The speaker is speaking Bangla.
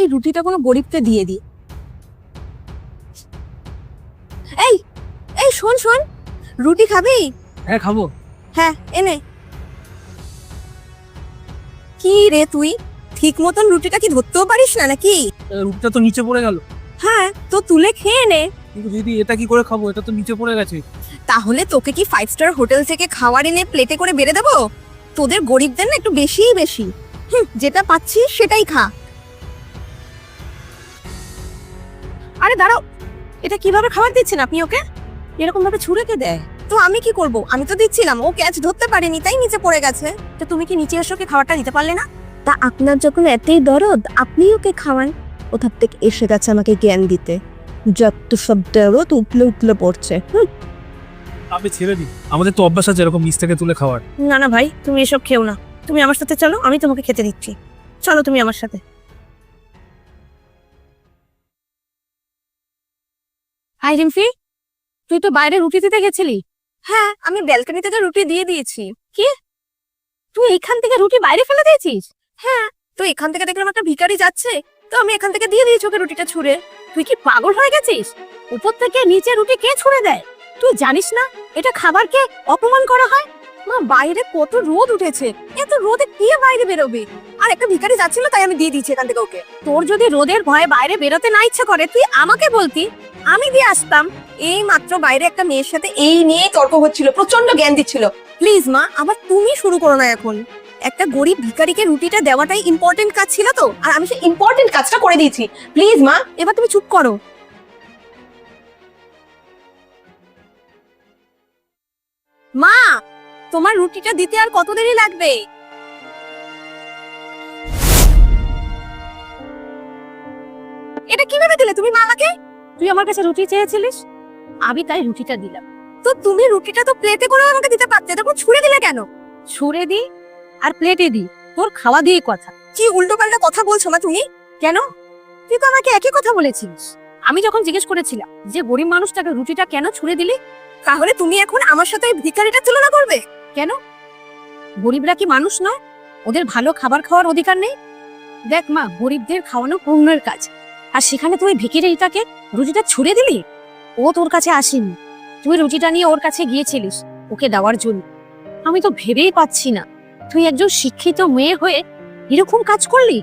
এই রুটিটা কোনো গরিবকে দিয়ে দিই এই এই শোন শোন। রুটি খাবি? হ্যাঁ খাব। হ্যাঁ এনে। কি রে তুই? ঠিক মতন রুটিটা কি ধরতেও পারিস না নাকি? রুটিটা তো নিচে পড়ে গেল। হ্যাঁ তো তুলে খেয়ে নে। কিন্তু দিদি এটা কি করে খাব? এটা তো নিচে পড়ে গেছে। তাহলে তোকে কি ফাইভ স্টার হোটেল থেকে খাবার এনে প্লেটে করে বেড়ে দেবো? তোদের গরিবদের না একটু বেশিই বেশি। হুম, যেটা পাচ্ছিস সেটাই খা। আরে দাঁড়াও এটা কীভাবে খাবার দিচ্ছেন আপনি ওকে? এরকম ভাবে ছুঁড়ে কে দেয়? তো আমি কি করব? আমি তো দিচ্ছিলাম ও ক্যাচ ধরতে পারেনি তাই নিচে পড়ে গেছে। তো তুমি কি নিচে এসে ওকে খাবারটা দিতে পারলে না? তা আপনার যখন এতই দরদ আপনি ওকে খাওয়ান। কোথার থেকে এসে গেছে আমাকে জ্ঞান দিতে। যত সব দরদ উতলে উতলে পড়ছে হুম। আমি ছেড়ে দিই। আমাদের তো অভ্যাস আছে এরকম নিচ থেকে তুলে খাওয়ার। না না ভাই তুমি এসব খেও না। তুমি আমার সাথে চলো আমি তোমাকে খেতে দিচ্ছি। চলো তুমি আমার সাথে। হাই রিমফি তুই তো বাইরে রুটি দিতে গেছিলি। হ্যাঁ আমি ব্যালকনি থেকে রুটি দিয়ে দিয়েছি। কি? তুই এখান থেকে রুটি বাইরে ফেলে দিয়েছিস? হ্যাঁ তো এখান থেকে দেখলাম একটা ভিখারি যাচ্ছে। তো আমি এখান থেকে দিয়ে দিয়েছি ওকে রুটিটা ছুঁড়ে। তুই কি পাগল হয়ে গেছিস? উপর থেকে নিচে রুটি কে ছুঁড়ে দেয়? তুই জানিস না, এটা খাবারকে অপমান করা হয়? মা, বাইরে কত রোদ উঠেছে। এত রোদে কে বাইরে বেরোবে? আর একটা ভিখারি যাচ্ছিল, তাই আমি দিয়ে দিয়েছি এখান থেকে ওকে। তোর যদি রোদের ভয়ে বাইরে বেরোতে না ইচ্ছা করে, তুই আমাকে বলতি। আমি দিয়ে আসতাম। এই মাত্র বাইরে একটা মেয়ের সাথে এই নিয়ে তর্ক হচ্ছিল প্রচণ্ড জ্ঞান দিচ্ছিল। প্লিজ মা, আবার তুমি শুরু করো না এখন। একটা গরিব ভিখারিকে রুটিটা দেওয়াটাই ইম্পর্টেন্ট কাজ ছিল তো, আর আমি সেই ইম্পর্টেন্ট কাজটা করে দিয়েছি। প্লিজ মা, এবার তুমি চুপ করো। মা, তোমার রুটিটা দিতে আর কত দেরি লাগবে? এটা কীভাবে দিলে তুমি মা আমাকে? তুই আমার কাছে রুটি চেয়েছিলিস? আমি তাই রুটিটা দিলাম। তো তুমি রুটিটা তো প্লেটে করে আমাকে দিতে পারতে তখন ছুঁড়ে দিলে কেন? ছুঁড়ে দি আর প্লেটে দি তোর খাওয়া দিয়ে কথা। কি উল্টো পাল্টা কথা বলছো মা তুমি? কেন? তুই তো আমাকে একই কথা বলেছিস আমি যখন জিজ্ঞেস করেছিলাম যে গরিব মানুষটাকে রুটিটা কেন ছুঁড়ে দিলি? তাহলে তুমি এখন আমার সাথে ওই ভিখারিটা তুলনা করবে? কেন? গরিবরা কি মানুষ নয়? ওদের ভালো খাবার খাওয়ার অধিকার নেই? দেখ মা গরিবদের খাওয়ানো পুণ্যের কাজ। আর সেখানে তুই ভিকিরিটাকে রুটিটা ছুড়ে দিলি? ও তোর কাছে আসেনি। তুই রুটিটা নিয়ে ওর কাছে গিয়েছিলিস, ওকে দেওয়ার জন্য। আমি তো ভেবেই পাচ্ছি না। তুই একজন শিক্ষিত মেয়ে হয়ে এরকম কাজ করলি?